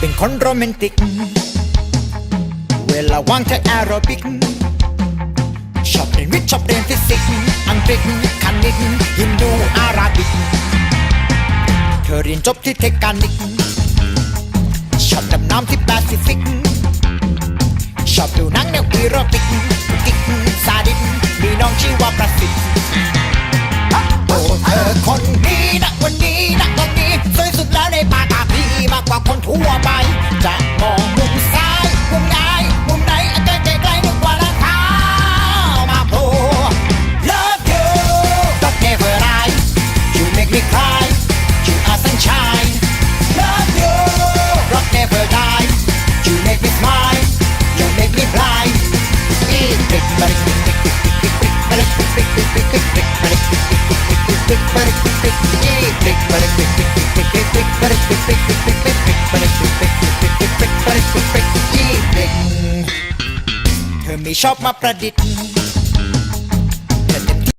เป็นคนโรแมนติก เวลาว่างเธอแอโรบิก ชอบเรียนวิทย์ชอบเรียนฟิสิกส์อังกฤษคณิตฮินดูอาราบิก เธอเรียนจบที่เทคานิกชอบดำน้ำที่แปซิฟิก ชอบดูหนังแนวอีโรบิก เธอไม่ชอบมาประดิษฐ์